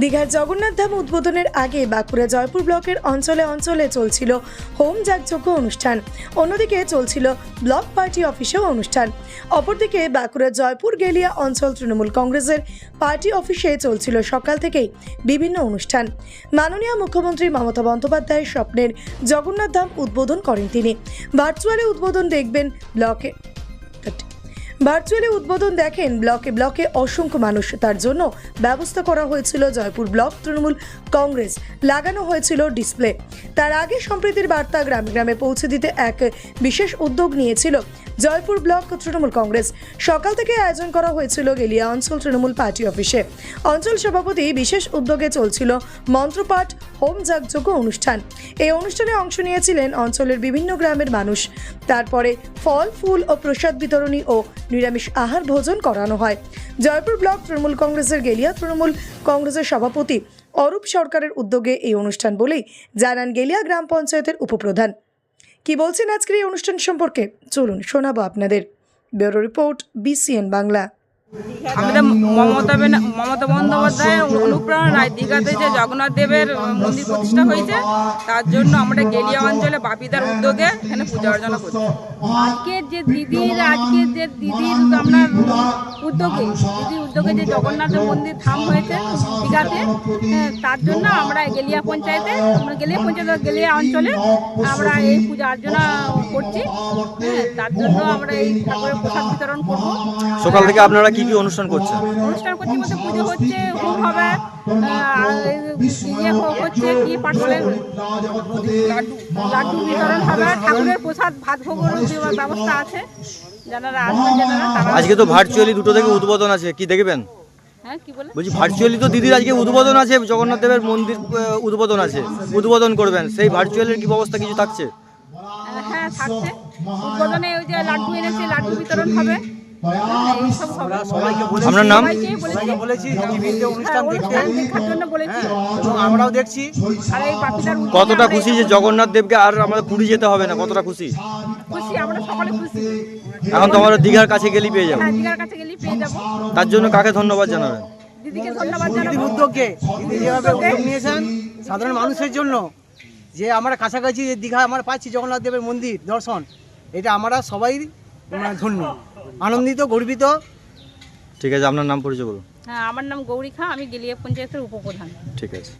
দীঘার জগন্নাথ ধাম উদ্বোধনের আগে বাঁকুড়া জয়পুর ব্লকের অঞ্চলে অঞ্চলে চলছিল হোম যাগযজ্ঞ অনুষ্ঠান। অন্যদিকে চলছিল ব্লক পার্টি অফিসেও অনুষ্ঠান। অপরদিকে বাঁকুড়া জয়পুর গেলিয়া অঞ্চল তৃণমূল কংগ্রেসের পার্টি অফিসে চলছিল সকাল থেকেই বিভিন্ন অনুষ্ঠান। মাননীয় মুখ্যমন্ত্রী মমতা বন্দ্যোপাধ্যায়ের স্বপ্নের জগন্নাথ ধাম উদ্বোধন করেন তিনি। ভার্চুয়ালি উদ্বোধন দেখবেন ব্লকে। ভার্চুয়ালি উদ্বোধন দেখেন ব্লকে ব্লকে অসংখ্য মানুষ। তার জন্য ব্যবস্থা করা হয়েছিল জয়পুর ব্লক তৃণমূল কংগ্রেস। লাগানো হয়েছিল ডিসপ্লে। তার আগে সম্প্রীতির বার্তা গ্রামে গ্রামে পৌঁছে দিতে এক বিশেষ উদ্যোগ নিয়েছিল জয়পুর ব্লক তৃণমূল কংগ্রেস। সকাল থেকে আয়োজন করা হয়েছিল গেলিয়া অঞ্চল তৃণমূল পার্টি অফিসে। অঞ্চল সভাপতি বিশেষ উদ্যোগে চলছিল মন্ত্রপাঠ, হোম যাগযোগ্য অনুষ্ঠান। এই অনুষ্ঠানে অংশ নিয়েছিলেন অঞ্চলের বিভিন্ন গ্রামের মানুষ। তারপরে ফল, ফুল ও প্রসাদ বিতরণী ও নিরামিষ আহার ভোজন করানো হয়। জয়পুর ব্লক তৃণমূল কংগ্রেসের গেলিয়া তৃণমূল কংগ্রেসের সভাপতি অরূপ সরকারের উদ্যোগে এই অনুষ্ঠান বলেই জানান গেলিয়া গ্রাম পঞ্চায়েতের উপপ্রধান। কি বলছেন আজকের এই অনুষ্ঠান সম্পর্কে? চলুন শোনাবো আপনাদের। ব্যুরো রিপোর্ট বিসিএন বাংলা আমাদের মমতা মমতা বন্দ্যোপাধ্যায়ের অনুপ্রেরণায় দীঘাতে যে জগন্নাথ দেবের মন্দির প্রতিষ্ঠা হয়েছে তার জন্য আমরা গেলিয়া অঞ্চলে বাপিদার উদ্যোগে এখানে পূজা অর্চনা করছি। আজকের যে দিদির আজকের যে দিদির আপনার উদ্যোগে দিদির উদ্যোগে যে জগন্নাথ মন্দির ধাম হয়েছে দীঘাতে হ্যাঁ, তার জন্য আমরা গেলিয়া পঞ্চায়েতে আমরা গেলিয়া পঞ্চায়েত গেলিয়া অঞ্চলে আমরা এই পূজা অর্চনা করছি। তার জন্য আমরা এই ঠাকুরের প্রসাদ বিতরণ করব। সকাল থেকে আপনারা কি কি অনুষ্ঠান করছেন অনুষ্ঠান করছি বলতে পুজো হচ্ছে হোম হবে ইয়ে হচ্ছে কি পাঠশালের লাড্ডু বিতরণ হবে ঠাকুরের প্রসাদ ভাত ভোগের ব্যবস্থা আছে যারা আসবেন যারা আজকে তো ভার্চুয়ালি দুটো থেকে উদ্বোধন আছে কি দেখবেন? হ্যাঁ বলছি ভার্চুয়ালি তো দিদির আজকে উদ্বোধন আছে জগন্নাথ দেবের মন্দির উদ্বোধন আছে উদ্বোধন করবেন সেই ভার্চুয়ালের কি ব্যবস্থা কিছু থাকছে? হ্যাঁ থাকছে। উদ্বোধনে ওই যে লাড্ডু এনেছে লাড্ডু বিতরণ হবে। আপনার নাম বলেছি। বলেছি টিভিতে অনুষ্ঠান হ্যাঁ, দেখতে। অনুষ্ঠান এবং আমরাও দেখছি। কতটা খুশি যে জগন্নাথ দেবকে আর আমাদের পুরী যেতে হবে না? কতটা খুশি? খুশি আমরা সকলে খুশি। এখন তো আমরা দীঘার কাছে গেলেই পেয়ে যাব। হ্যাঁ দিঘার কাছে গেলেই পেয়ে যাব। তার জন্য কাকে ধন্যবাদ জানাবেন? দিদিকে ধন্যবাদ জানাব। উদ্যোগকে যেভাবে উদ্যোগ নিয়েছেন সাধারণ মানুষের জন্য যে আমরা কাছাকাছি যে দীঘা আমরা পাচ্ছি জগন্নাথ দেবের মন্দির দর্শন এটা আমরা সবাই মানে ধন্য। আনন্দিত গর্বিত। ঠিক আছে আপনার নাম পরিচয় বলুন। হ্যাঁ আমার নাম গৌরী খা আমি গেলিয়া পঞ্চায়েতের উপপ্রধান। ঠিক আছে।